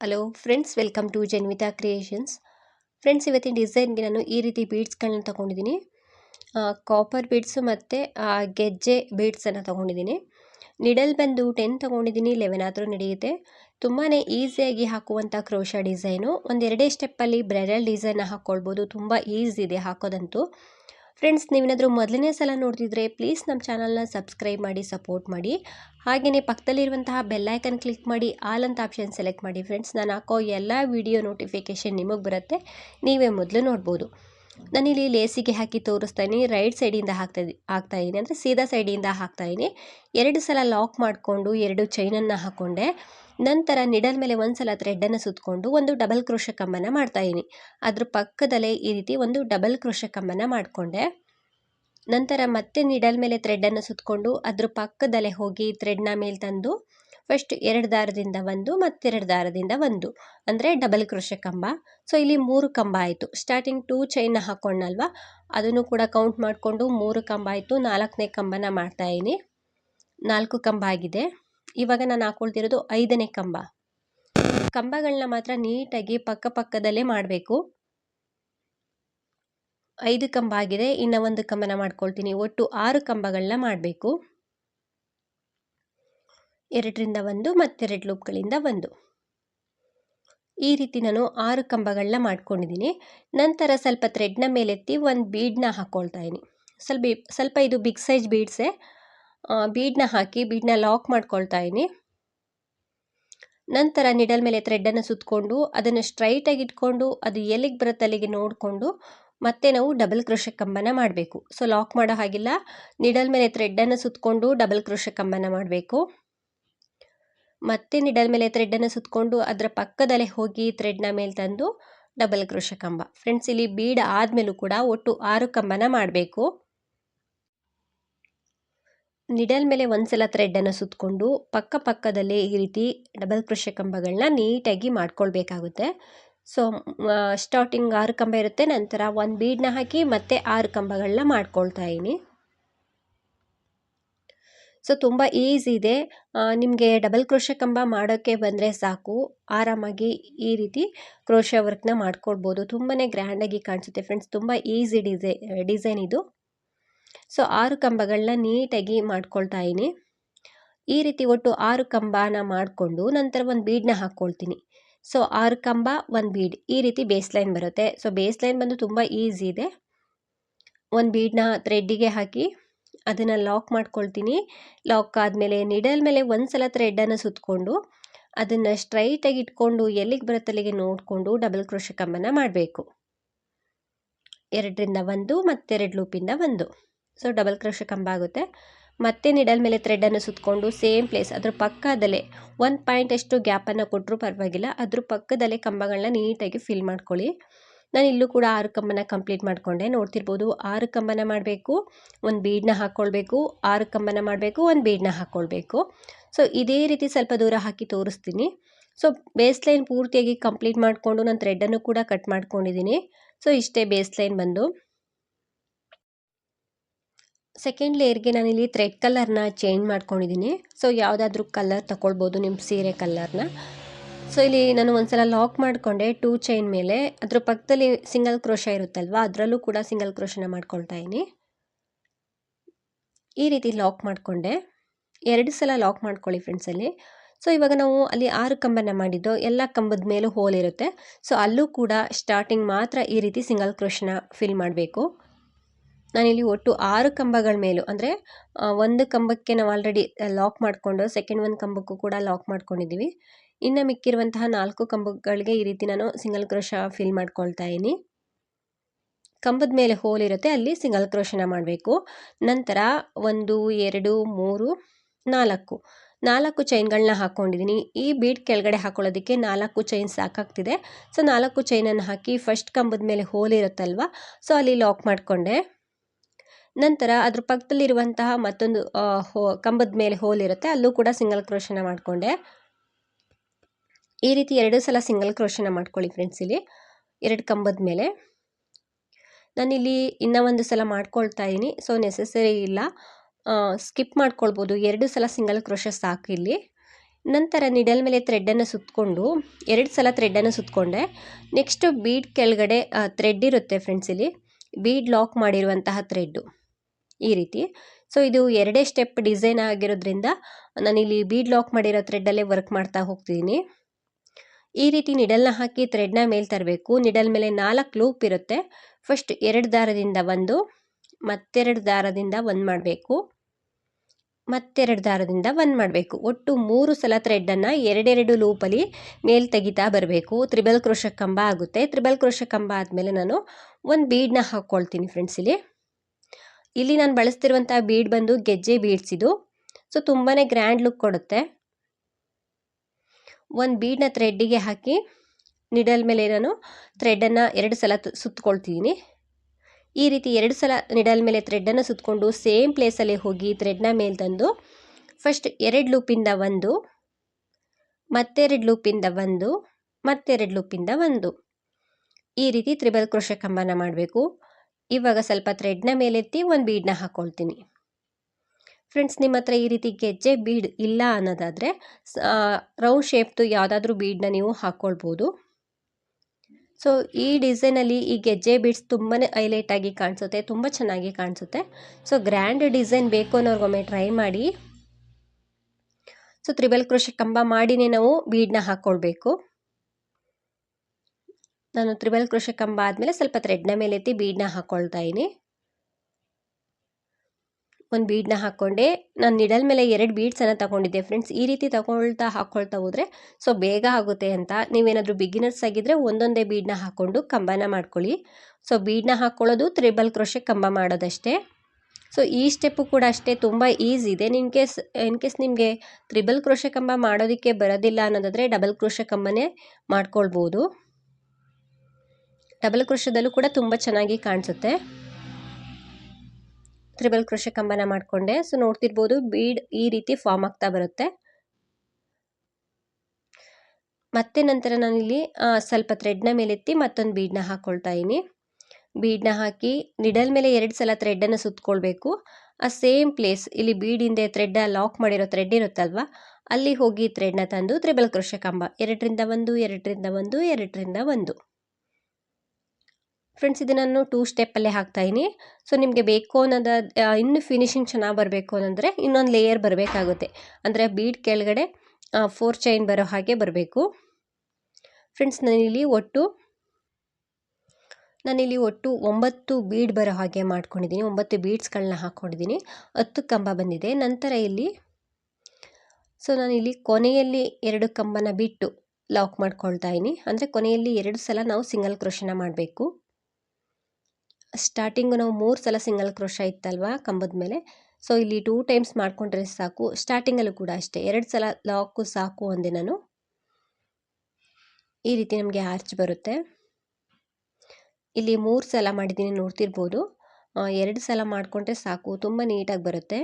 Hello friends welcome to Janvita creations friends ಇವತ್ತಿನ ಡಿಸೈನ್ಗೆ ನಾನು ಈ ರೀತಿ ಬೀಡ್ಸ್ಗಳನ್ನ ತೊಗೊಂಡಿದ್ದೀನಿ. ಕಾಪರ್ ಬೀಡ್ಸು ಮತ್ತು ಗೆಜ್ಜೆ ಬೀಡ್ಸನ್ನು ತೊಗೊಂಡಿದ್ದೀನಿ. ನಿಡಲ್ ಬಂದು ಟೆನ್ ತೊಗೊಂಡಿದ್ದೀನಿ ಲೆವೆನ್ ಆದರೂ ನಡೆಯುತ್ತೆ. ತುಂಬಾ ಈಸಿಯಾಗಿ ಹಾಕುವಂಥ ಕ್ರೋಶ ಡಿಸೈನು ಒಂದೆರಡೇ ಸ್ಟೆಪ್ಪಲ್ಲಿ ಬ್ರೈಡಲ್ ಡಿಸೈನ್ನ ಹಾಕ್ಕೊಳ್ಬೋದು ತುಂಬ ಈಸಿ ಇದೆ ಹಾಕೋದಂತೂ. ಫ್ರೆಂಡ್ಸ್ ನೀವೇನಾದರೂ ಮೊದಲನೇ ಸಲ ನೋಡ್ತಿದ್ರೆ ಪ್ಲೀಸ್ ನಮ್ಮ ಚಾನಲ್ನ ಸಬ್ಸ್ಕ್ರೈಬ್ ಮಾಡಿ ಸಪೋರ್ಟ್ ಮಾಡಿ. ಹಾಗೆಯೇ ಪಕ್ಕದಲ್ಲಿರುವಂತಹ ಬೆಲ್ಲೈಕನ್ ಕ್ಲಿಕ್ ಮಾಡಿ ಆಲ್ ಅಂತ ಆಪ್ಷನ್ ಸೆಲೆಕ್ಟ್ ಮಾಡಿ ಫ್ರೆಂಡ್ಸ್ ನಾನು ಹಾಕೋ ಎಲ್ಲ ವಿಡಿಯೋ ನೋಟಿಫಿಕೇಷನ್ ನಿಮಗೆ ಬರುತ್ತೆ. ನೀವೇ ಮೊದಲು ನೋಡ್ಬೋದು. ನಾನಿಲ್ಲಿ ಲೇಸಿಗೆ ಹಾಕಿ ತೋರಿಸ್ತಾಯಿನಿ ರೈಟ್ ಸೈಡಿಂದ ಹಾಕ್ತಾ ಹಾಕ್ತಾ ಇದ್ದೀನಿ ಅಂದರೆ ಸೀದಾ ಸೈಡಿಂದ ಹಾಕ್ತಾಯಿದ್ದೀನಿ ಎರಡು ಸಲ ಲಾಕ್ ಮಾಡಿಕೊಂಡು ಎರಡು ಚೈನನ್ನು ಹಾಕ್ಕೊಂಡೆ ನಂತರ ನಿಡಲ್ ಮೇಲೆ ಒಂದು ಸಲ ಥ್ರೆಡ್ಡನ್ನು ಸುತ್ತಕೊಂಡು ಒಂದು ಡಬಲ್ ಕ್ರೋಶ ಕಂಬನ ಮಾಡ್ತಾಯಿದ್ದೀನಿ ಅದ್ರ ಪಕ್ಕದಲ್ಲೇ ಈ ರೀತಿ ಒಂದು ಡಬಲ್ ಕ್ರೋಶ ಕಂಬನ ಮಾಡಿಕೊಂಡೆ. ನಂತರ ಮತ್ತೆ ನಿಡಲ್ ಮೇಲೆ ಥ್ರೆಡ್ಡನ್ನು ಸುತ್ತಕೊಂಡು ಅದ್ರ ಪಕ್ಕದಲ್ಲೇ ಹೋಗಿ ಥ್ರೆಡ್ನ ಮೇಲೆ ತಂದು ಫಸ್ಟ್ ಎರಡು ದಾರದಿಂದ ಒಂದು ಮತ್ತೆರಡು ದಾರದಿಂದ ಒಂದು ಅಂದರೆ ಡಬಲ್ ಕ್ರೋಶ ಕಂಬ. ಸೊ ಇಲ್ಲಿ ಮೂರು ಕಂಬ ಆಯಿತು. ಸ್ಟಾರ್ಟಿಂಗ್ ಟೂ ಚೈನ್ನ ಹಾಕ್ಕೊಂಡಲ್ವ ಅದನ್ನು ಕೂಡ ಕೌಂಟ್ ಮಾಡಿಕೊಂಡು ಮೂರು ಕಂಬ ಆಯಿತು. ನಾಲ್ಕನೇ ಕಂಬನ ಮಾಡ್ತಾಯಿದ್ದೀನಿ ನಾಲ್ಕು ಕಂಬ ಆಗಿದೆ. ಇವಾಗ ನಾನು ಹಾಕೊಳ್ತಿರೋದು ಐದನೇ ಕಂಬ. ಕಂಬಗಳನ್ನ ಮಾತ್ರ ನೀಟಾಗಿ ಪಕ್ಕ ಪಕ್ಕದಲ್ಲೇ ಮಾಡಬೇಕು. ಐದು ಕಂಬ ಆಗಿದೆ, ಇನ್ನು ಒಂದು ಕಂಬನ ಮಾಡ್ಕೊಳ್ತೀನಿ. ಒಟ್ಟು ಆರು ಕಂಬಗಳನ್ನ ಮಾಡಬೇಕು. ಎರಡರಿಂದ ಒಂದು ಮತ್ತೆರಡು ಲೂಪ್ಗಳಿಂದ ಒಂದು. ಈ ರೀತಿ ನಾನು ಆರು ಕಂಬಗಳನ್ನ ಮಾಡ್ಕೊಂಡಿದ್ದೀನಿ. ನಂತರ ಸ್ವಲ್ಪ ಥ್ರೆಡ್ನ ಮೇಲೆತ್ತಿ ಒಂದು ಬೀಡನ್ನ ಹಾಕ್ಕೊಳ್ತಾ ಇದ್ದೀನಿ. ಸ್ವಲ್ಪ ಸ್ವಲ್ಪ ಇದು ಬಿಗ್ ಸೈಜ್ ಬೀಡ್ಸೆ ಬೀಡನ್ನ ಹಾಕಿ ಬೀಡನ್ನ ಲಾಕ್ ಮಾಡ್ಕೊಳ್ತಾ ಇದ್ದೀನಿ. ನಂತರ ನಿಡಲ್ ಮೇಲೆ ಥ್ರೆಡ್ಡನ್ನು ಸುತ್ತಕೊಂಡು ಅದನ್ನು ಸ್ಟ್ರೈಟಾಗಿ ಇಟ್ಕೊಂಡು ಅದು ಎಲ್ಲಿಗೆ ಬರುತ್ತೆ ಅಲ್ಲಿಗೆ ನೋಡಿಕೊಂಡು ಮತ್ತೆ ನಾವು ಡಬಲ್ ಕ್ರೋಶ ಕಂಬನ ಮಾಡಬೇಕು. ಸೊ, ಲಾಕ್ ಮಾಡೋ ಹಾಗಿಲ್ಲ. ನಿಡಲ್ ಮೇಲೆ ಥ್ರೆಡ್ಡನ್ನು ಸುತ್ತಕೊಂಡು ಡಬಲ್ ಕ್ರೋಶ ಕಂಬನ ಮಾಡಬೇಕು. ಮತ್ತೆ ನಿಡಲ್ ಮೇಲೆ ಥ್ರೆಡ್ಡನ್ನು ಸುತ್ತಕೊಂಡು ಅದರ ಪಕ್ಕದಲ್ಲೇ ಹೋಗಿ ಥ್ರೆಡ್ನ ಮೇಲೆ ತಂದು ಡಬಲ್ ಕ್ರೋಶ ಕಂಬ. ಫ್ರೆಂಡ್ಸ್, ಇಲ್ಲಿ ಬೀಡ್ ಆದಮೇಲೂ ಕೂಡ ಒಟ್ಟು ಆರು ಕಂಬನ ಮಾಡಬೇಕು. ನಿಡಲ್ ಮೇಲೆ ಒಂದ್ಸಲ ಥ್ರೆಡ್ಡನ್ನು ಸುತ್ತಕೊಂಡು ಪಕ್ಕ ಪಕ್ಕದಲ್ಲೇ ಈ ರೀತಿ ಡಬಲ್ ಕ್ರೋಶ ಕಂಬಗಳನ್ನ ನೀಟಾಗಿ ಮಾಡ್ಕೊಳ್ಬೇಕಾಗುತ್ತೆ. ಸೊ ಸ್ಟಾರ್ಟಿಂಗ್ ಆರು ಕಂಬ ಇರುತ್ತೆ, ನಂತರ ಒಂದು ಬೀಡನ್ನ ಹಾಕಿ ಮತ್ತೆ ಆರು ಕಂಬಗಳನ್ನ ಮಾಡ್ಕೊಳ್ತಾ ಇದ್ದೀನಿ. ಸೊ ತುಂಬ ಈಸಿ ಇದೆ. ನಿಮಗೆ ಡಬಲ್ ಕ್ರೋಶ ಕಂಬ ಮಾಡೋಕ್ಕೆ ಬಂದರೆ ಸಾಕು. ಆರಾಮಾಗಿ ಈ ರೀತಿ ಕ್ರೋಶ ವರ್ಕ್ನ ಮಾಡ್ಕೊಳ್ಬೋದು. ತುಂಬಾ ಗ್ರ್ಯಾಂಡಾಗಿ ಕಾಣಿಸುತ್ತೆ ಫ್ರೆಂಡ್ಸ್ ತುಂಬ ಈಸಿ ಡಿಸೈ, ಡಿಸೈನ್ ಇದು. ಸೊ ಆರು ಕಂಬಗಳನ್ನ ನೀಟಾಗಿ ಮಾಡ್ಕೊಳ್ತಾ ಇದ್ದೀನಿ. ಈ ರೀತಿ ಒಟ್ಟು ಆರು ಕಂಬನ ಮಾಡಿಕೊಂಡು ನಂತರ ಒಂದು ಬೀಡನ್ನ ಹಾಕ್ಕೊಳ್ತೀನಿ ಸೊ ಆರು ಕಂಬ, ಒಂದು ಬೀಡ್ ಈ ರೀತಿ ಬೇಸ್ ಲೈನ್ ಬರುತ್ತೆ. ಸೊ ಬೇಸ್ ಲೈನ್ ಬಂದು ತುಂಬ ಈಸಿ ಇದೆ. ಒಂದು ಬೀಡನ್ನ ಥ್ರೆಡ್ಡಿಗೆ ಹಾಕಿ ಅದನ್ನು ಲಾಕ್ ಮಾಡ್ಕೊಳ್ತೀನಿ. ಲಾಕ್ ಆದಮೇಲೆ ನಿಡಲ್ ಮೇಲೆ ಒಂದು ಸಲ ಥ್ರೆಡ್ಡನ್ನು ಸುತ್ತಕೊಂಡು ಅದನ್ನು ಸ್ಟ್ರೈಟಾಗಿ ಇಟ್ಕೊಂಡು ಎಲ್ಲಿಗೆ ಬರುತ್ತೆ ಅಲ್ಲಿಗೆ ನೋಡಿಕೊಂಡು ಡಬಲ್ ಕ್ರೋಶ ಕಂಬನ ಮಾಡಬೇಕು. ಎರಡರಿಂದ ಒಂದು ಮತ್ತೆರಡು ಲೂಪಿಂದ ಒಂದು. ಸೊ ಡಬಲ್ ಕ್ರೋಶ ಕಂಬ ಆಗುತ್ತೆ. ಮತ್ತೆ ನಿಡಲ್ ಮೇಲೆ ಥ್ರೆಡನ್ನು ಸುತ್ತಕೊಂಡು ಸೇಮ್ ಪ್ಲೇಸ್ ಅದ್ರ ಪಕ್ಕದಲ್ಲೇ ಒಂದು ಪಾಯಿಂಟ್ ಅಷ್ಟು ಗ್ಯಾಪನ್ನು ಕೊಟ್ಟರು ಪರವಾಗಿಲ್ಲ. ಅದ್ರ ಪಕ್ಕದಲ್ಲೇ ಕಂಬಗಳನ್ನ ನೀಟಾಗಿ ಫಿಲ್ ಮಾಡ್ಕೊಳ್ಳಿ. ನಾನು ಇಲ್ಲೂ ಕೂಡ ಆರು ಕಂಬನ ಕಂಪ್ಲೀಟ್ ಮಾಡಿಕೊಂಡೆ. ನೋಡ್ತಿರ್ಬೋದು ಆರು ಕಂಬನ ಮಾಡಬೇಕು, ಒಂದು ಬೀಡನ್ನ ಹಾಕ್ಕೊಳ್ಬೇಕು ಆರು ಕಂಬನ ಮಾಡಬೇಕು, ಒಂದು ಬೀಡನ್ನ ಹಾಕ್ಕೊಳ್ಬೇಕು ಸೊ ಇದೇ ರೀತಿ ಸ್ವಲ್ಪ ದೂರ ಹಾಕಿ ತೋರಿಸ್ತೀನಿ. ಸೊ ಬೇಸ್ ಲೈನ್ ಪೂರ್ತಿಯಾಗಿ ಕಂಪ್ಲೀಟ್ ಮಾಡಿಕೊಂಡು ನಾನು ಥ್ರೆಡನ್ನು ಕೂಡ ಕಟ್ ಮಾಡ್ಕೊಂಡಿದ್ದೀನಿ. ಸೊ ಇಷ್ಟೇ ಬೇಸ್ ಲೈನ್ ಬಂದು. ಸೆಕೆಂಡ್ ಲೇಯರ್ಗೆ ನಾನಿಲ್ಲಿ ಥ್ರೆಡ್ ಕಲರ್ನ ಚೇಂಜ್ ಮಾಡ್ಕೊಂಡಿದ್ದೀನಿ ಸೊ ಯಾವುದಾದ್ರೂ ಕಲರ್ ತಗೊಳ್ಬೋದು ನಿಮ್ಮ ಸೀರೆ ಕಲರ್ನ ಸೊ ಇಲ್ಲಿ ನಾನು ಒಂದ್ಸಲ ಲಾಕ್ ಮಾಡಿಕೊಂಡೆ ಟೂ ಚೈನ್ ಮೇಲೆ. ಅದ್ರ ಪಕ್ಕದಲ್ಲಿ ಸಿಂಗಲ್ ಕ್ರೋಶ ಇರುತ್ತಲ್ವಾ, ಅದರಲ್ಲೂ ಕೂಡ ಸಿಂಗಲ್ ಕ್ರೋಶನ ಮಾಡ್ಕೊಳ್ತಾ ಇದ್ದೀನಿ ಈ ರೀತಿ ಲಾಕ್ ಮಾಡಿಕೊಂಡೆ. ಎರಡು ಸಲ ಲಾಕ್ ಮಾಡ್ಕೊಳ್ಳಿ ಫ್ರೆಂಡ್ಸಲ್ಲಿ ಸೊ ಇವಾಗ ನಾವು ಅಲ್ಲಿ ಆರು ಕಂಬನ ಮಾಡಿದ್ದು, ಎಲ್ಲ ಕಂಬದ ಮೇಲೂ ಹೋಲ್ ಇರುತ್ತೆ. ಸೊ ಅಲ್ಲೂ ಕೂಡ ಸ್ಟಾರ್ಟಿಂಗ್ ಮಾತ್ರ ಈ ರೀತಿ ಸಿಂಗಲ್ ಕ್ರೋಶನ ಫಿಲ್ ಮಾಡಬೇಕು. ನಾನಿಲ್ಲಿ ಒಟ್ಟು ಆರು ಕಂಬಗಳ ಮೇಲೂ. ಅಂದರೆ ಒಂದು ಕಂಬಕ್ಕೆ ನಾವು ಆಲ್ರೆಡಿ ಲಾಕ್ ಮಾಡಿಕೊಂಡು ಸೆಕೆಂಡ್ ಒಂದು ಕಂಬಕ್ಕೂ ಕೂಡ ಲಾಕ್ ಮಾಡ್ಕೊಂಡಿದ್ದೀವಿ ಇನ್ನು ಮಿಕ್ಕಿರುವಂತಹ ನಾಲ್ಕು ಕಂಬಗಳಿಗೆ ಈ ರೀತಿ ನಾನು ಸಿಂಗಲ್ ಕ್ರೋಶ ಫಿಲ್ ಮಾಡ್ಕೊಳ್ತಾ ಇದ್ದೀನಿ. ಕಂಬದ ಮೇಲೆ ಹೋಲ್ ಇರುತ್ತೆ, ಅಲ್ಲಿ ಸಿಂಗಲ್ ಕ್ರೋಶನ ಮಾಡಬೇಕು. ನಂತರ ಒಂದು, ಎರಡು, ಮೂರು, ನಾಲ್ಕು. ನಾಲ್ಕು ಚೈನ್ಗಳನ್ನ ಹಾಕ್ಕೊಂಡಿದ್ದೀನಿ ಈ ಬೀಟ್ ಕೆಳಗಡೆ ಹಾಕೊಳ್ಳೋದಕ್ಕೆ ನಾಲ್ಕು ಚೈನ್ ಸಾಕಾಗ್ತಿದೆ. ಸೊ ನಾಲ್ಕು ಚೈನನ್ನು ಹಾಕಿ ಫಸ್ಟ್ ಕಂಬದ ಮೇಲೆ ಹೋಲ್ ಇರುತ್ತಲ್ವ ಸೊ ಅಲ್ಲಿ ಲಾಕ್ ಮಾಡಿಕೊಂಡೆ. ನಂತರ ಅದ್ರ ಪಕ್ಕದಲ್ಲಿರುವಂತಹ ಮತ್ತೊಂದು ಹೋ, ಕಂಬದ ಮೇಲೆ ಹೋಲ್ ಇರುತ್ತೆ. ಅಲ್ಲೂ ಕೂಡ ಸಿಂಗಲ್ ಕ್ರೋಶನ ಮಾಡಿಕೊಂಡೆ. ಈ ರೀತಿ ಎರಡು ಸಲ ಸಿಂಗಲ್ ಕ್ರೋಶನ ಮಾಡ್ಕೊಳ್ಳಿ ಫ್ರೆಂಡ್ಸ್ ಇಲ್ಲಿ. ಎರಡು ಕಂಬದ ಮೇಲೆ. ನಾನಿಲ್ಲಿ ಇನ್ನೂ ಒಂದು ಸಲ ಮಾಡ್ಕೊಳ್ತಾ ಇದ್ದೀನಿ ಸೊ ನೆಸೆಸರಿ ಇಲ್ಲ. ಸ್ಕಿಪ್ ಮಾಡ್ಕೊಳ್ಬೋದು. ಎರಡು ಸಲ ಸಿಂಗಲ್ ಕ್ರೋಶ ಸಾಕು ಇಲ್ಲಿ. ನಂತರ ನಿಡಲ್ ಮೇಲೆ ಥ್ರೆಡ್ಡನ್ನು ಸುತ್ತಕೊಂಡು ಎರಡು ಸಲ ಥ್ರೆಡ್ಡನ್ನು ಸುತ್ತಕೊಂಡೆ ನೆಕ್ಸ್ಟು ಬೀಡ್ ಕೆಳಗಡೆ ಥ್ರೆಡ್ ಇರುತ್ತೆ ಫ್ರೆಂಡ್ಸ್ ಇಲ್ಲಿ. ಬೀಡ್ ಲಾಕ್ ಮಾಡಿರುವಂತಹ ಥ್ರೆಡ್ಡು ಈ ರೀತಿ. ಸೊ ಇದು ಎರಡೇ ಸ್ಟೆಪ್ ಡಿಸೈನ್ ಆಗಿರೋದ್ರಿಂದ ನಾನಿಲ್ಲಿ ಬೀಡ್ ಲಾಕ್ ಮಾಡಿರೋ ಥ್ರೆಡ್ಡಲ್ಲೇ ವರ್ಕ್ ಮಾಡ್ತಾ ಹೋಗ್ತಿದ್ದೀನಿ ಈ ರೀತಿ ನಿಡಲ್ನ ಹಾಕಿ ಥ್ರೆಡ್ನ ಮೇಲೆ ತರಬೇಕು. ನಿಡಲ್ ಮೇಲೆ ನಾಲ್ಕು ಲೂಪ್ ಇರುತ್ತೆ. ಫಸ್ಟ್ ಎರಡು ದಾರದಿಂದ ಒಂದು, ಮತ್ತೆರಡು ದಾರದಿಂದ ಒಂದು ಮಾಡಬೇಕು. ಮತ್ತೆರಡು ದಾರದಿಂದ ಒಂದು ಮಾಡಬೇಕು. ಒಟ್ಟು ಮೂರು ಸಲ ಥ್ರೆಡ್ಡನ್ನು ಎರಡೆರಡು ಲೂಪಲ್ಲಿ ಮೇಲ್ ತೆಗಿತಾ ಬರಬೇಕು. ತ್ರಿಬಲ್ ಕ್ರೋಶ ಕಂಬ ಆಗುತ್ತೆ. ತ್ರಿಬಲ್ ಕ್ರೋಶ ಕಂಬ ಆದಮೇಲೆ ನಾನು ಒಂದು ಬೀಡನ್ನ ಹಾಕ್ಕೊಳ್ತೀನಿ ಫ್ರೆಂಡ್ಸ್ ಇಲ್ಲಿ. ಇಲ್ಲಿ ನಾನು ಬಳಸ್ತಿರುವಂಥ ಬೀಡ್ ಬಂದು ಗೆಜ್ಜೆ ಬೀಡ್ಸ್ ಇದು. ಸೊ ತುಂಬಾ ಗ್ರ್ಯಾಂಡ್ ಲುಕ್ ಕೊಡುತ್ತೆ. ಒಂದು ಬೀಡನ್ನ ಥ್ರೆಡ್ಡಿಗೆ ಹಾಕಿ ನಿಡಲ್ ಮೇಲೆ ನಾನು ಥ್ರೆಡ್ಡನ್ನು ಎರಡು ಸಲ ಸುತ್ತಕೊಳ್ತಿದ್ದೀನಿ ಈ ರೀತಿ ಎರಡು ಸಲ ನಿಡಲ್ ಮೇಲೆ ಥ್ರೆಡ್ಡನ್ನು ಸುತ್ತಕೊಂಡು ಸೇಮ್ ಪ್ಲೇಸಲ್ಲಿ ಹೋಗಿ ಥ್ರೆಡ್ನ ಮೇಲೆ ತಂದು ಫಸ್ಟ್ ಎರಡು ಲೂಪಿಂದ ಒಂದು, ಮತ್ತೆರಡು ಲೂಪಿಂದ ಒಂದು, ಮತ್ತೆರಡು ಲೂಪಿಂದ ಒಂದು. ಈ ರೀತಿ ತ್ರಿಬಲ್ ಕ್ರೋಶ ಕಂಬನ ಮಾಡಬೇಕು. ಇವಾಗ ಸ್ವಲ್ಪ ಥ್ರೆಡ್ನ ಮೇಲೆತ್ತಿ ಒಂದು ಬೀಡನ್ನ ಹಾಕ್ಕೊಳ್ತೀನಿ ಫ್ರೆಂಡ್ಸ್ ನಿಮ್ಮ ಹತ್ರ ಈ ರೀತಿ ಗೆಜ್ಜೆ ಬೀಡ್ ಇಲ್ಲ ಅನ್ನೋದಾದರೆ ರೌಂಡ್ ಶೇಪ್ದು ಯಾವುದಾದ್ರೂ ಬೀಡನ್ನ ನೀವು ಹಾಕ್ಕೊಳ್ಬೋದು ಸೊ ಈ ಡಿಸೈನಲ್ಲಿ ಈ ಗೆಜ್ಜೆ ಬೀಡ್ಸ್ ತುಂಬಾ ಹೈಲೈಟಾಗಿ ಕಾಣಿಸುತ್ತೆ, ತುಂಬ ಚೆನ್ನಾಗಿ ಕಾಣಿಸುತ್ತೆ. ಸೊ ಗ್ರ್ಯಾಂಡ್ ಡಿಸೈನ್ ಬೇಕು ಅನ್ನೋರ್ಗೊಮ್ಮೆ ಟ್ರೈ ಮಾಡಿ. ಸೊ ತ್ರಿಬಲ್ ಕೃಷಿ ಕಂಬ ಮಾಡಿನೇ ನಾವು ಬೀಡನ್ನ ಹಾಕ್ಕೊಳ್ಬೇಕು ನಾನು ತ್ರಿಬಲ್ ಕೃಷಿ ಕಂಬ ಆದಮೇಲೆ ಸ್ವಲ್ಪ ಥ್ರೆಡ್ನ ಮೇಲೆ ಎತ್ತಿ ಬೀಡ್ನ ಹಾಕ್ಕೊಳ್ತಾ ಇದ್ದೀನಿ ಒಂದು ಬೀಡ್ನ ಹಾಕ್ಕೊಂಡೆ ನಾನು ನಿಡಲ್ ಮೇಲೆ ಎರಡು ಬೀಡ್ಸನ್ನು ತಗೊಂಡಿದ್ದೆ ಫ್ರೆಂಡ್ಸ್ ಈ ರೀತಿ ತಗೊಳ್ತಾ ಹಾಕ್ಕೊಳ್ತಾ ಹೋದರೆ ಸೊ ಬೇಗ ಆಗುತ್ತೆ ಅಂತ. ನೀವೇನಾದರೂ ಬಿಗಿನರ್ಸ್ ಆಗಿದ್ದರೆ ಒಂದೊಂದೇ ಬೀಡನ್ನ ಹಾಕ್ಕೊಂಡು ಕಂಬನ ಮಾಡ್ಕೊಳ್ಳಿ. ಸೊ ಬೀಡ್ನ ಹಾಕ್ಕೊಳ್ಳೋದು ತ್ರಿಬಲ್ ಕ್ರೋಶೆ ಕಂಬ ಮಾಡೋದಷ್ಟೇ. ಸೊ ಈ ಸ್ಟೆಪ್ಪು ಕೂಡ ಅಷ್ಟೇ ತುಂಬ ಈಸಿ ಇದೆ. ಇನ್ ಕೇಸ್ ಇನ್ ಕೇಸ್ ನಿಮಗೆ ತ್ರಿಬಲ್ ಕ್ರೋಶೆ ಕಂಬ ಮಾಡೋದಕ್ಕೆ ಬರೋದಿಲ್ಲ ಅನ್ನೋದಾದರೆ ಡಬಲ್ ಕ್ರೋಶೆ ಕಂಬನೇ ಮಾಡ್ಕೊಳ್ಬೋದು. ಡಬಲ್ ಕ್ರೋಶದಲ್ಲೂ ಕೂಡ ತುಂಬ ಚೆನ್ನಾಗಿ ಕಾಣಿಸುತ್ತೆ. ತ್ರಿಬಲ್ ಕ್ರೋಶ ಕಂಬನ ಮಾಡಿಕೊಂಡೆ. ಸೊ ನೋಡ್ತಿರ್ಬೋದು ಬೀಡ್ ಈ ರೀತಿ ಫಾರ್ಮ್ ಆಗ್ತಾ ಬರುತ್ತೆ. ಮತ್ತೆ ನಂತರ ನಾನಿಲ್ಲಿ ಸ್ವಲ್ಪ ಥ್ರೆಡ್ನ ಮೇಲೆತ್ತಿ ಮತ್ತೊಂದು ಬೀಡ್ನ ಹಾಕ್ಕೊಳ್ತಾ ಇದ್ದೀನಿ. ಬೀಡ್ನ ಹಾಕಿ ನಿಡಲ್ ಮೇಲೆ ಎರಡು ಸಲ ಥ್ರೆಡ್ಡನ್ನು ಸುತ್ತಕೊಳ್ಬೇಕು ಆ ಸೇಮ್ ಪ್ಲೇಸ್ ಇಲ್ಲಿ ಬೀಡ್ ಹಿಂದೆ ಥ್ರೆಡ್ಡ ಲಾಕ್ ಮಾಡಿರೋ ಥ್ರೆಡ್ ಇರುತ್ತಲ್ವ, ಅಲ್ಲಿ ಹೋಗಿ ಥ್ರೆಡ್ನ ತಂದು ತ್ರಿಬಲ್ ಕ್ರೋಶ ಕಂಬ. ಎರಡರಿಂದ ಒಂದು ಎರಡರಿಂದ ಒಂದು ಎರಡರಿಂದ ಒಂದು. ಫ್ರೆಂಡ್ಸ್ ಇದು ನಾನು ಟೂ ಸ್ಟೆಪ್ಪಲ್ಲೇ ಹಾಕ್ತಾಯಿನಿ ಸೊ ನಿಮಗೆ ಬೇಕು ಅನ್ನೋದು ಇನ್ನೂ ಫಿನಿಶಿಂಗ್ ಚೆನ್ನಾಗಿ ಬರಬೇಕು ಅನ್ನಂದರೆ ಇನ್ನೊಂದು ಲೇಯರ್ ಬರಬೇಕಾಗುತ್ತೆ. ಅಂದರೆ ಬೀಡ್ ಕೆಳಗಡೆ ಫೋರ್ ಚೈನ್ ಬರೋ ಹಾಗೆ ಬರಬೇಕು. ಫ್ರೆಂಡ್ಸ್ ನಾನಿಲ್ಲಿ ಒಟ್ಟು ನಾನಿಲ್ಲಿ ಒಟ್ಟು ಒಂಬತ್ತು ಬೀಡ್ ಬರೋ ಹಾಗೆ ಮಾಡ್ಕೊಂಡಿದ್ದೀನಿ ಒಂಬತ್ತು ಬೀಡ್ಸ್ಗಳನ್ನ ಹಾಕ್ಕೊಂಡಿದ್ದೀನಿ ಹತ್ತು ಕಂಬ ಬಂದಿದೆ. ನಂತರ ಇಲ್ಲಿ ಸೊ ನಾನಿಲ್ಲಿ ಕೊನೆಯಲ್ಲಿ ಎರಡು ಕಂಬನ ಬಿಟ್ಟು ಲಾಕ್ ಮಾಡ್ಕೊಳ್ತಾ ಇದ್ದೀನಿ ಅಂದರೆ ಕೊನೆಯಲ್ಲಿ ಎರಡು ಸಲ ನಾವು ಸಿಂಗಲ್ ಕ್ರೋಶನ ಮಾಡಬೇಕು. ಸ್ಟಾರ್ಟಿಂಗು ನಾವು ಮೂರು ಸಲ ಸಿಂಗಲ್ ಕ್ರೋಶ ಇತ್ತಲ್ವಾ ಕಂಬದ ಮೇಲೆ? ಸೊ ಇಲ್ಲಿ ಟೂ ಟೈಮ್ಸ್ ಮಾಡಿಕೊಂಡ್ರೆ ಸಾಕು. ಸ್ಟಾರ್ಟಿಂಗಲ್ಲೂ ಕೂಡ ಅಷ್ಟೇ. ಎರಡು ಸಲ ಲಾಕು ಸಾಕು ಅಂದೆ ನಾನು. ಈ ರೀತಿ ನಮಗೆ ಆರ್ಚ್ ಬರುತ್ತೆ. ಇಲ್ಲಿ ಮೂರು ಸಲ ಮಾಡಿದ್ದೀನಿ ನೋಡ್ತಿರ್ಬೋದು. ಎರಡು ಸಲ ಮಾಡಿಕೊಂಡ್ರೆ ಸಾಕು. ತುಂಬ ನೀಟಾಗಿ ಬರುತ್ತೆ.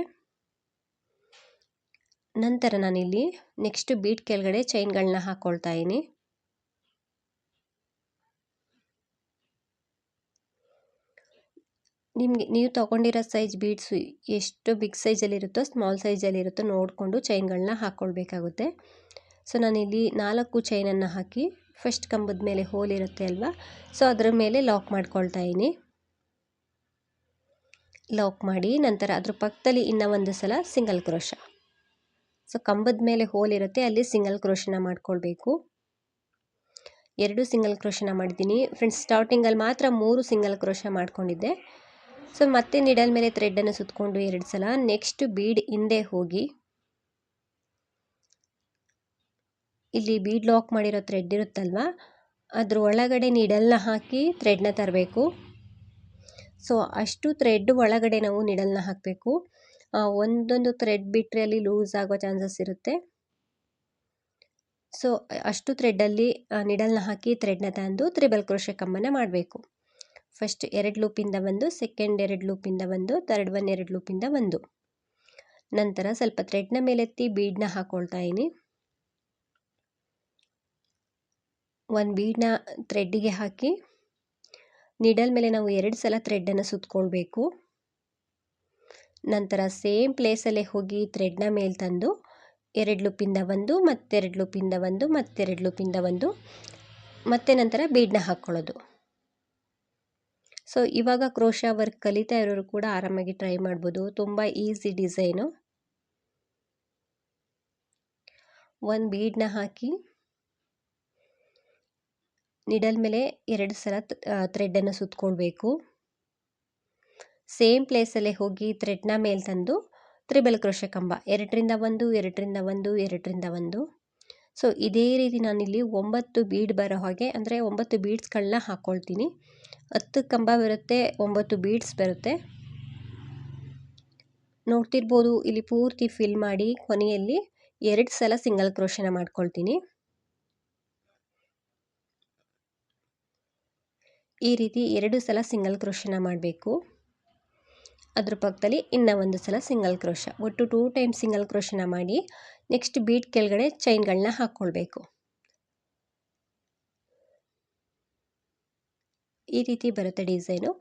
ನಂತರ ನಾನಿಲ್ಲಿ ನೆಕ್ಸ್ಟ್ ಬೀಟ್ ಕೆಳಗಡೆ ಚೈನ್ಗಳನ್ನ ಹಾಕ್ಕೊಳ್ತಾ ಇದ್ದೀನಿ. ನಿಮಗೆ, ನೀವು ತೊಗೊಂಡಿರೋ ಸೈಜ್ ಬೀಡ್ಸು ಎಷ್ಟು ಬಿಗ್ ಸೈಜಲ್ಲಿರುತ್ತೋ ಸ್ಮಾಲ್ ಸೈಜಲ್ಲಿರುತ್ತೋ ನೋಡಿಕೊಂಡು ಚೈನ್ಗಳನ್ನ ಹಾಕ್ಕೊಳ್ಬೇಕಾಗುತ್ತೆ ಸೊ ನಾನಿಲ್ಲಿ ನಾಲ್ಕು ಚೈನನ್ನು ಹಾಕಿ ಫಸ್ಟ್ ಕಂಬದ ಮೇಲೆ ಹೋಲ್ ಇರುತ್ತೆ ಅಲ್ವಾ? ಸೊ ಅದರ ಮೇಲೆ ಲಾಕ್ ಮಾಡ್ಕೊಳ್ತಾ ಇದ್ದೀನಿ. ಲಾಕ್ ಮಾಡಿ ನಂತರ ಅದ್ರ ಪಕ್ಕದಲ್ಲಿ ಇನ್ನೂ ಒಂದು ಸಲ ಸಿಂಗಲ್ ಕ್ರೋಶ ಸೊ ಕಂಬದ ಮೇಲೆ ಹೋಲ್ ಇರುತ್ತೆ, ಅಲ್ಲಿ ಸಿಂಗಲ್ ಕ್ರೋಶನ ಮಾಡ್ಕೊಳ್ಬೇಕು. ಎರಡು ಸಿಂಗಲ್ ಕ್ರೋಶನ ಮಾಡಿದ್ದೀನಿ. ಫ್ರೆಂಡ್ಸ್ ಸ್ಟಾರ್ಟಿಂಗಲ್ಲಿ ಮಾತ್ರ ಮೂರು ಸಿಂಗಲ್ ಕ್ರೋಶ ಮಾಡ್ಕೊಂಡಿದ್ದೆ. ಸೊ ಮತ್ತೆ ನಿಡಲ್ ಮೇಲೆ ಥ್ರೆಡ್ಡನ್ನು ಸುತ್ತಕೊಂಡು ಎರಡು ಸಲ ನೆಕ್ಸ್ಟ್ ಬೀಡ್ ಹಿಂದೆ ಹೋಗಿ. ಇಲ್ಲಿ ಬೀಡ್ ಲಾಕ್ ಮಾಡಿರೋ ಥ್ರೆಡ್ ಇರುತ್ತಲ್ವ? ಅದ್ರ ಒಳಗಡೆ ನಿಡಲ್ನ ಹಾಕಿ ಥ್ರೆಡ್ನ ತರಬೇಕು. ಸೊ ಅಷ್ಟು ಥ್ರೆಡ್ ಒಳಗಡೆ ನಾವು ನಿಡಲ್ನ ಹಾಕಬೇಕು. ಒಂದೊಂದು ಥ್ರೆಡ್ ಬಿಟ್ಟರೆ ಅಲ್ಲಿ ಲೂಸ್ ಆಗೋ ಚಾನ್ಸಸ್ ಇರುತ್ತೆ. ಸೊ ಅಷ್ಟು ಥ್ರೆಡ್ಡಲ್ಲಿ ನಿಡಲ್ನ ಹಾಕಿ ಥ್ರೆಡ್ನ ತಂದು ತ್ರಿಬಲ್ ಕ್ರೋಶೆ ಕಂಬನ ಮಾಡಬೇಕು. ಫಸ್ಟ್ ಎರಡು ಲೂಪಿಂದ ಒಂದು ಸೆಕೆಂಡ್ ಎರಡು ಲೂಪಿಂದ ಒಂದು ಥರ್ಡ್ ಒನ್ ಎರಡು ಲೂಪಿಂದ ಒಂದು. ನಂತರ ಸ್ವಲ್ಪ ಥ್ರೆಡ್ನ ಮೇಲೆತ್ತಿ ಬೀಡ್ನ ಹಾಕ್ಕೊಳ್ತಾ ಇದ್ದೀನಿ ಒಂದು ಬೀಡ್ನ ಥ್ರೆಡ್ಡಿಗೆ ಹಾಕಿ ನಿಡಲ್ ಮೇಲೆ ನಾವು ಎರಡು ಸಲ ಥ್ರೆಡ್ಡನ್ನು ಸುತ್ತಕೊಳ್ಬೇಕು ನಂತರ ಸೇಮ್ ಪ್ಲೇಸಲ್ಲೇ ಹೋಗಿ ಥ್ರೆಡ್ನ ಮೇಲೆ ತಂದು, ಎರಡು ಲೂಪಿಂದ ಒಂದು, ಮತ್ತೆರಡು ಲೂಪಿಂದ ಒಂದು, ಮತ್ತೆರಡು ಲೂಪಿಂದ ಒಂದು, ಮತ್ತೆ ನಂತರ ಬೀಡ್ನ ಹಾಕ್ಕೊಳ್ಳೋದು ಸೊ, ಇವಾಗ ಕ್ರೋಶ ವರ್ಕ್ ಕಲಿತಾ ಇರೋರು ಕೂಡ ಆರಾಮಾಗಿ ಟ್ರೈ ಮಾಡ್ಬೋದು. ತುಂಬ ಈಸಿ ಡಿಸೈನು. ಒಂದು ಬೀಡನ್ನ ಹಾಕಿ ನಿಡಲ್ ಮೇಲೆ ಎರಡು ಸಲ ಥ್ರೆಡ್ಡನ್ನು ಸುತ್ತಕೊಳ್ಬೇಕು ಸೇಮ್ ಪ್ಲೇಸಲ್ಲೇ ಹೋಗಿ ಥ್ರೆಡ್ನ ಮೇಲೆ ತಂದು ತ್ರಿಬಲ್ ಕ್ರೋಶ ಕಂಬ. ಎರಡರಿಂದ ಒಂದು ಎರಡರಿಂದ ಒಂದು ಎರಡರಿಂದ ಒಂದು. ಸೊ, ಇದೇ ರೀತಿ ನಾನಿಲ್ಲಿ ಒಂಬತ್ತು ಬೀಡ್ ಬರೋ ಹಾಗೆ, ಅಂದರೆ ಒಂಬತ್ತು ಬೀಡ್ಸ್ಗಳನ್ನ ಹಾಕ್ಕೊಳ್ತೀನಿ ಹತ್ತು ಕಂಬ ಬರುತ್ತೆ, ಒಂಬತ್ತು ಬೀಡ್ಸ್ ಬರುತ್ತೆ. ನೋಡ್ತಿರ್ಬೋದು, ಇಲ್ಲಿ ಪೂರ್ತಿ ಫಿಲ್ ಮಾಡಿ ಕೊನೆಯಲ್ಲಿ ಎರಡು ಸಲ ಸಿಂಗಲ್ ಕ್ರೋಶನ ಮಾಡ್ಕೊಳ್ತೀನಿ. ಈ ರೀತಿ ಎರಡು ಸಲ ಸಿಂಗಲ್ ಕ್ರೋಶನ ಮಾಡಬೇಕು. ಅದ್ರ ಪಕ್ಕದಲ್ಲಿ ಇನ್ನೂ ಒಂದು ಸಲ ಸಿಂಗಲ್ ಕ್ರೋಶ. ಒಟ್ಟು ಟೂ ಟೈಮ್ ಸಿಂಗಲ್ ಕ್ರೋಶನ ಮಾಡಿ ನೆಕ್ಸ್ಟ್ ಬೀಟ್ ಕೆಳಗಡೆ ಚೈನ್ಗಳನ್ನ ಹಾಕ್ಕೊಳ್ಬೇಕು. ಈ ರೀತಿ ಬರುತ್ತೆ ಡಿಸೈನು.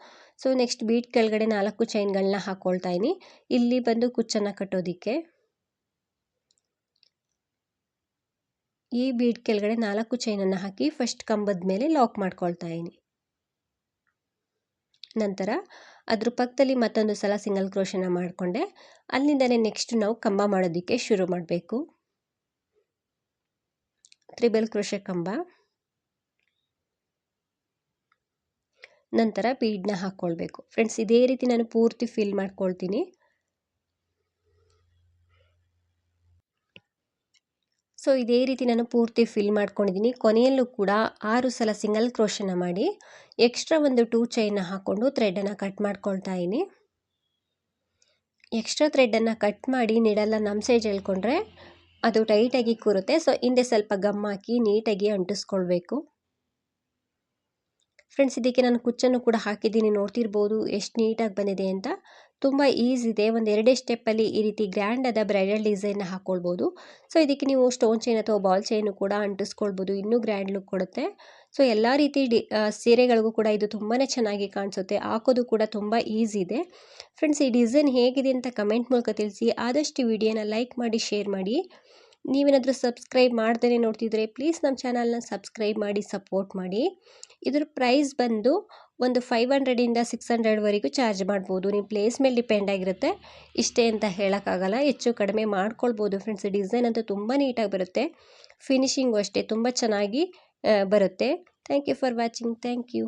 ಸೊ, ನೆಕ್ಸ್ಟ್ ಬೀಟ್ ಕೆಳಗಡೆ ನಾಲ್ಕು ಚೈನ್ಗಳನ್ನ ಹಾಕ್ಕೊಳ್ತಾ ಇದ್ದೀನಿ ಇಲ್ಲಿ ಬಂದು ಕುಚ್ಚನ್ನು ಕಟ್ಟೋದಕ್ಕೆ ಈ ಬೀಟ್ ಕೆಳಗಡೆ ನಾಲ್ಕು ಚೈನನ್ನು ಹಾಕಿ ಫಸ್ಟ್ ಕಂಬದ ಮೇಲೆ ಲಾಕ್ ಮಾಡ್ಕೊಳ್ತಾ ಇದ್ದೀನಿ ನಂತರ ಅದ್ರ ಪಕ್ಕದಲ್ಲಿ ಮತ್ತೊಂದು ಸಲ ಸಿಂಗಲ್ ಕ್ರೋಶನ ಮಾಡಿಕೊಂಡೆ. ಅಲ್ಲಿಂದಲೇ ನೆಕ್ಸ್ಟ್ ನಾವು ಕಂಬ ಮಾಡೋದಕ್ಕೆ ಶುರು ಮಾಡಬೇಕು. ತ್ರಿಬಲ್ ಕ್ರೋಶ ಕಂಬ. ನಂತರ ಬೀಡ್ನ ಹಾಕ್ಕೊಳ್ಬೇಕು ಫ್ರೆಂಡ್ಸ್ ಇದೇ ರೀತಿ ನಾನು ಪೂರ್ತಿ ಫಿಲ್ ಮಾಡ್ಕೊಳ್ತೀನಿ. ಸೊ, ಇದೇ ರೀತಿ ನಾನು ಪೂರ್ತಿ ಫಿಲ್ ಮಾಡ್ಕೊಂಡಿದ್ದೀನಿ. ಕೊನೆಯಲ್ಲೂ ಕೂಡ ಆರು ಸಲ ಸಿಂಗಲ್ ಕ್ರೋಶನ ಮಾಡಿ ಎಕ್ಸ್ಟ್ರಾ ಒಂದು ಟೂ ಚೈನ ಹಾಕ್ಕೊಂಡು ಥ್ರೆಡನ್ನು ಕಟ್ ಮಾಡ್ಕೊಳ್ತಾ ಇದ್ದೀನಿ. ಎಕ್ಸ್ಟ್ರಾ ಥ್ರೆಡನ್ನು ಕಟ್ ಮಾಡಿ ನೀಡಲ್ಲ ನಮ್ಮ ಸೈಜ್ ಹೇಳ್ಕೊಂಡ್ರೆ ಅದು ಟೈಟಾಗಿ ಕೂರುತ್ತೆ. ಸೊ ಹಿಂದೆ ಸ್ವಲ್ಪ ಗಮ್ ಹಾಕಿ ನೀಟಾಗಿ ಅಂಟಿಸ್ಕೊಳ್ಬೇಕು. ಫ್ರೆಂಡ್ಸ್ ಇದಕ್ಕೆ ನಾನು ಕುಚ್ಚನ್ನು ಕೂಡ ಹಾಕಿದ್ದೀನಿ. ನೋಡ್ತಿರ್ಬೋದು, ಎಷ್ಟು ನೀಟಾಗಿ ಬಂದಿದೆ ಅಂತ. ತುಂಬ ಈಸಿ ಇದೆ. ಒಂದು ಎರಡೇ ಸ್ಟೆಪ್ಪಲ್ಲಿ ಈ ರೀತಿ ಗ್ರ್ಯಾಂಡ್ ಆದ ಬ್ರೈಡಲ್ ಡಿಸೈನ್ನ ಹಾಕ್ಕೊಳ್ಬೋದು ಸೊ ಇದಕ್ಕೆ ನೀವು ಸ್ಟೋನ್ ಚೈನ್ ಅಥವಾ ಬಾಲ್ ಚೈನು ಕೂಡ ಅಂಟಿಸ್ಕೊಳ್ಬೋದು. ಇನ್ನೂ ಗ್ರ್ಯಾಂಡ್ ಲುಕ್ ಕೊಡುತ್ತೆ. ಸೊ ಎಲ್ಲ ರೀತಿ ಸೀರೆಗಳಿಗೂ ಕೂಡ ಇದು ತುಂಬಾ ಚೆನ್ನಾಗಿ ಕಾಣಿಸುತ್ತೆ. ಹಾಕೋದು ಕೂಡ ತುಂಬ ಈಸಿ ಇದೆ. ಫ್ರೆಂಡ್ಸ್ ಈ ಡಿಸೈನ್ ಹೇಗಿದೆ ಅಂತ ಕಮೆಂಟ್ ಮೂಲಕ ತಿಳಿಸಿ. ಆದಷ್ಟು ವಿಡಿಯೋನ ಲೈಕ್ ಮಾಡಿ ಶೇರ್ ಮಾಡಿ. ನೀವೇನಾದರೂ ಸಬ್ಸ್ಕ್ರೈಬ್ ಮಾಡ್ದೇ ನೋಡ್ತಿದ್ರೆ ಪ್ಲೀಸ್ ನಮ್ಮ ಚಾನಲ್ನ ಸಬ್ಸ್ಕ್ರೈಬ್ ಮಾಡಿ ಸಪೋರ್ಟ್ ಮಾಡಿ. ಇದ್ರ ಪ್ರೈಸ್ ಬಂದು ಒಂದು ಫೈವ್ ಹಂಡ್ರೆಡಿಂದ ಸಿಕ್ಸ್ ಹಂಡ್ರೆಡ್ವರೆಗೂ ಚಾರ್ಜ್ ಮಾಡ್ಬೋದು. ನಿಮ್ಮ ಪ್ಲೇಸ್ ಮೇಲೆ ಡಿಪೆಂಡ್ ಆಗಿರುತ್ತೆ. ಇಷ್ಟೇ ಅಂತ ಹೇಳೋಕ್ಕಾಗಲ್ಲ. ಹೆಚ್ಚು ಕಡಿಮೆ ಮಾಡ್ಕೊಳ್ಬೋದು ಫ್ರೆಂಡ್ಸ್ ಡಿಸೈನ್ ಅಂತೂ ತುಂಬ ನೀಟಾಗಿ ಬರುತ್ತೆ. ಫಿನಿಶಿಂಗು ಅಷ್ಟೇ. ತುಂಬ ಚೆನ್ನಾಗಿ ಬರುತ್ತೆ. Thank you for watching thank you